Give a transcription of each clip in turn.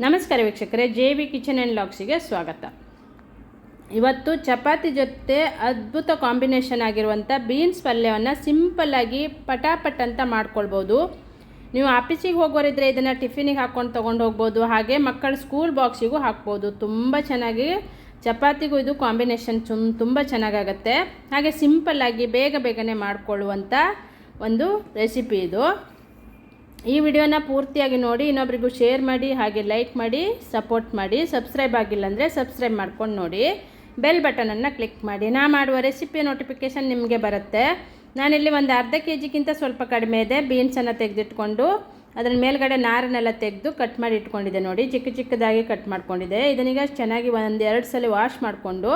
ನಮಸ್ಕಾರ ವೀಕ್ಷಕರೇ, J V kitchen and ಲಾಕ್ಸಿಗೆ ಸ್ವಾಗತ. ಇವತ್ತು ಚಪಾತಿ ಜೊತೆ ಅದ್ಭುತ ಕಾಂಬಿನೇಷನ್ ಆಗಿರುವಂಥ ಬೀನ್ಸ್ ಪಲ್ಯವನ್ನು ಸಿಂಪಲ್ಲಾಗಿ ಪಟಾಪಟ್ ಅಂತ ಮಾಡ್ಕೊಳ್ಬೋದು. ನೀವು ಆಫೀಸಿಗೆ ಹೋಗೋರಿದ್ರೆ ಇದನ್ನು ಟಿಫಿನಿಗೆ ಹಾಕ್ಕೊಂಡು ತೊಗೊಂಡು ಹೋಗ್ಬೋದು, ಹಾಗೆ ಮಕ್ಕಳ ಸ್ಕೂಲ್ ಬಾಕ್ಸಿಗೂ ಹಾಕ್ಬೋದು. ತುಂಬ ಚೆನ್ನಾಗಿ ಚಪಾತಿಗೂ ಇದು ಕಾಂಬಿನೇಷನ್ ಚುಮ್ ತುಂಬ ಚೆನ್ನಾಗಾಗತ್ತೆ. ಹಾಗೆ ಸಿಂಪಲ್ಲಾಗಿ ಬೇಗ ಬೇಗನೆ ಮಾಡಿಕೊಳ್ಳುವಂಥ ಒಂದು ರೆಸಿಪಿ ಇದು. ಈ ವಿಡಿಯೋನ ಪೂರ್ತಿಯಾಗಿ ನೋಡಿ, ಇನ್ನೊಬ್ರಿಗೂ ಶೇರ್ ಮಾಡಿ, ಹಾಗೆ ಲೈಕ್ ಮಾಡಿ ಸಪೋರ್ಟ್ ಮಾಡಿ ಸಬ್ಸ್ಕ್ರೈಬ್ ಆಗಿಲ್ಲ ಅಂದರೆ ಸಬ್ಸ್ಕ್ರೈಬ್ ಮಾಡ್ಕೊಂಡು ನೋಡಿ. ಬೆಲ್ ಬಟನನ್ನು ಕ್ಲಿಕ್ ಮಾಡಿ. ನಾ ಮಾಡುವ ರೆಸಿಪಿ ನೋಟಿಫಿಕೇಷನ್ ನಿಮಗೆ ಬರುತ್ತೆ. ನಾನಿಲ್ಲಿ ಒಂದು ಅರ್ಧ ಕೆ ಜಿಗಿಂತ ಸ್ವಲ್ಪ ಕಡಿಮೆ ಇದೆ. ಬೀನ್ಸನ್ನು ತೆಗೆದಿಟ್ಕೊಂಡು ಅದರ ಮೇಲ್ಗಡೆ ನಾರನ್ನೆಲ್ಲ ತೆಗೆದು ಕಟ್ ಮಾಡಿ ಇಟ್ಕೊಂಡಿದ್ದೆ ನೋಡಿ. ಚಿಕ್ಕ ಚಿಕ್ಕದಾಗಿ ಕಟ್ ಮಾಡ್ಕೊಂಡಿದ್ದೆ. ಇದನ್ನೀಗ ಚೆನ್ನಾಗಿ ಒಂದು ಎರಡು ಸಲ ವಾಶ್ ಮಾಡಿಕೊಂಡು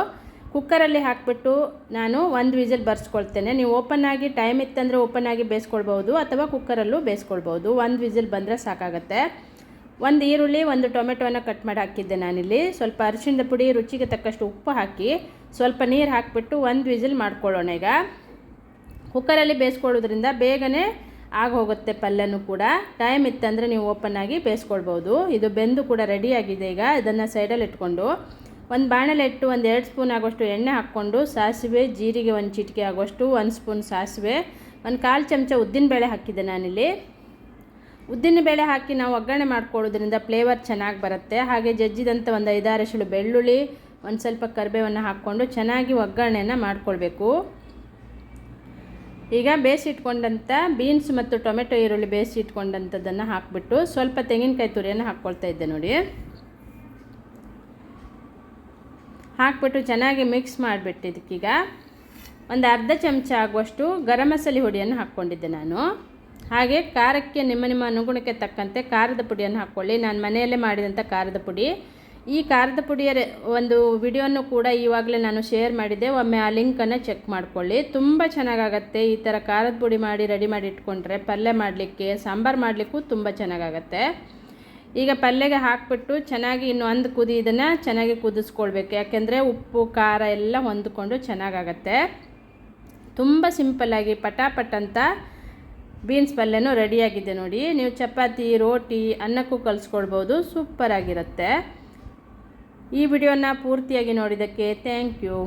ಕುಕ್ಕರಲ್ಲಿ ಹಾಕಿಬಿಟ್ಟು ನಾನು ಒಂದು ವಿಸಿಲ್ ಬರ್ಸ್ಕೊಳ್ತೇನೆ. ನೀವು ಓಪನ್ ಆಗಿ ಟೈಮ್ ಇತ್ತಂದರೆ ಓಪನ್ ಆಗಿ ಬೇಯಿಸ್ಕೊಳ್ಬೋದು ಅಥವಾ ಕುಕ್ಕರಲ್ಲೂ ಬೇಯಿಸ್ಕೊಳ್ಬೋದು ಒಂದು ವಿಸಿಲ್ ಬಂದರೆ ಸಾಕಾಗುತ್ತೆ. ಒಂದು ಈರುಳ್ಳಿ, ಒಂದು ಟೊಮೆಟೊನ ಕಟ್ ಮಾಡಿ ಹಾಕಿದ್ದೆ ನಾನಿಲ್ಲಿ. ಸ್ವಲ್ಪ ಅರಿಶಿನದ ಪುಡಿ, ರುಚಿಗೆ ತಕ್ಕಷ್ಟು ಉಪ್ಪು ಹಾಕಿ ಸ್ವಲ್ಪ ನೀರು ಹಾಕಿಬಿಟ್ಟು ಒಂದು ವಿಸಿಲ್ ಮಾಡ್ಕೊಳ್ಳೋಣ ಈಗ. ಕುಕ್ಕರಲ್ಲಿ ಬೇಯಿಸ್ಕೊಳ್ಳೋದ್ರಿಂದ ಬೇಗನೆ ಆಗೋಗುತ್ತೆ ಪಲ್ಯನೂ ಕೂಡ. ಟೈಮ್ ಇತ್ತಂದರೆ ನೀವು ಓಪನ್ ಆಗಿ ಬೇಯಿಸ್ಕೊಳ್ಬೋದು ಇದು ಬೆಂದು ಕೂಡ ರೆಡಿಯಾಗಿದೆ ಈಗ. ಇದನ್ನು ಸೈಡಲ್ಲಿ ಇಟ್ಕೊಂಡು ಒಂದು ಬಾಣಲೆ ಇಟ್ಟು ಒಂದು ಎರಡು ಸ್ಪೂನ್ ಆಗೋಷ್ಟು ಎಣ್ಣೆ ಹಾಕ್ಕೊಂಡು ಸಾಸಿವೆ, ಜೀರಿಗೆ ಒಂದು ಚಿಟಿಕೆ ಆಗೋಷ್ಟು ಒಂದು ಸ್ಪೂನ್ ಸಾಸಿವೆ, ಒಂದು ಕಾಲು ಚಮಚ ಉದ್ದಿನಬೇಳೆ ಹಾಕಿದ್ದೆ ನಾನಿಲ್ಲಿ. ಉದ್ದಿನಬೇಳೆ ಹಾಕಿ ನಾವು ಒಗ್ಗರಣೆ ಮಾಡ್ಕೊಳ್ಳೋದ್ರಿಂದ ಫ್ಲೇವರ್ ಚೆನ್ನಾಗಿ ಬರುತ್ತೆ. ಹಾಗೆ ಜಜ್ಜಿದಂಥ ಒಂದು ಐದಾರು ಎಸಳು ಬೆಳ್ಳುಳ್ಳಿ, ಒಂದು ಸ್ವಲ್ಪ ಕರಿಬೇವನ್ನು ಹಾಕ್ಕೊಂಡು ಚೆನ್ನಾಗಿ ಒಗ್ಗರಣೆಯನ್ನು ಮಾಡಿಕೊಳ್ಬೇಕು. ಈಗ ಬೇಯಿಸಿಟ್ಕೊಂಡಂಥ ಬೀನ್ಸ್ ಮತ್ತು ಟೊಮೆಟೊ ಈರುಳ್ಳಿ ಬೇಯಿಸಿಟ್ಕೊಂಡಂಥದ್ದನ್ನು ಹಾಕಿಬಿಟ್ಟು ಸ್ವಲ್ಪ ತೆಂಗಿನಕಾಯಿ ತುರಿಯನ್ನು ಹಾಕ್ಕೊಳ್ತಾ ಇದ್ದೆ ನೋಡಿ. ಹಾಕ್ಬಿಟ್ಟು ಚೆನ್ನಾಗಿ ಮಿಕ್ಸ್ ಮಾಡಿಬಿಟ್ಟು ಇದಕ್ಕೀಗ ಒಂದು ಅರ್ಧ ಚಮಚ ಆಗುವಷ್ಟು ಗರಂ ಮಸಾಲೆ ಹುಡಿಯನ್ನು ಹಾಕ್ಕೊಂಡಿದ್ದೆ ನಾನು. ಹಾಗೆ ಖಾರಕ್ಕೆ ನಿಮ್ಮ ನಿಮ್ಮ ಅನುಗುಣಕ್ಕೆ ತಕ್ಕಂತೆ ಖಾರದ ಪುಡಿಯನ್ನು ಹಾಕ್ಕೊಳ್ಳಿ. ನಾನು ಮನೆಯಲ್ಲೇ ಮಾಡಿದಂಥ ಖಾರದ ಪುಡಿ. ಈ ಖಾರದ ಪುಡಿಯ ಒಂದು ವಿಡಿಯೋನು ಕೂಡ ಇವಾಗಲೇ ನಾನು ಶೇರ್ ಮಾಡಿದ್ದೆ. ಒಮ್ಮೆ ಆ ಲಿಂಕನ್ನು ಚೆಕ್ ಮಾಡ್ಕೊಳ್ಳಿ. ತುಂಬ ಚೆನ್ನಾಗಾಗತ್ತೆ. ಈ ಥರ ಖಾರದ ಪುಡಿ ಮಾಡಿ ರೆಡಿ ಮಾಡಿ ಇಟ್ಕೊಂಡ್ರೆ ಪಲ್ಯ ಮಾಡಲಿಕ್ಕೆ, ಸಾಂಬಾರು ಮಾಡಲಿಕ್ಕೂ ತುಂಬ ಚೆನ್ನಾಗಾಗತ್ತೆ. ಈಗ ಪಲ್ಯಗೆ ಹಾಕ್ಬಿಟ್ಟು ಚೆನ್ನಾಗಿ ಇನ್ನು ಒಂದು ಕುದಿ ಇದನ್ನು ಚೆನ್ನಾಗಿ ಕುದಿಸ್ಕೊಳ್ಬೇಕು. ಯಾಕೆಂದರೆ ಉಪ್ಪು, ಖಾರ ಎಲ್ಲ ಹೊಂದ್ಕೊಂಡು ಚೆನ್ನಾಗಾಗತ್ತೆ. ತುಂಬ ಸಿಂಪಲ್ಲಾಗಿ ಪಟಾಪಟ್ ಅಂತ ಬೀನ್ಸ್ ಪಲ್ಯನೂ ರೆಡಿಯಾಗಿದೆ ನೋಡಿ. ನೀವು ಚಪಾತಿ, ರೋಟಿ, ಅನ್ನಕ್ಕೂ ಕಲಿಸ್ಕೊಳ್ಬೋದು. ಸೂಪರಾಗಿರುತ್ತೆ. ಈ ವಿಡಿಯೋನ ಪೂರ್ತಿಯಾಗಿ ನೋಡಿದ್ದಕ್ಕೆ ಥ್ಯಾಂಕ್ ಯು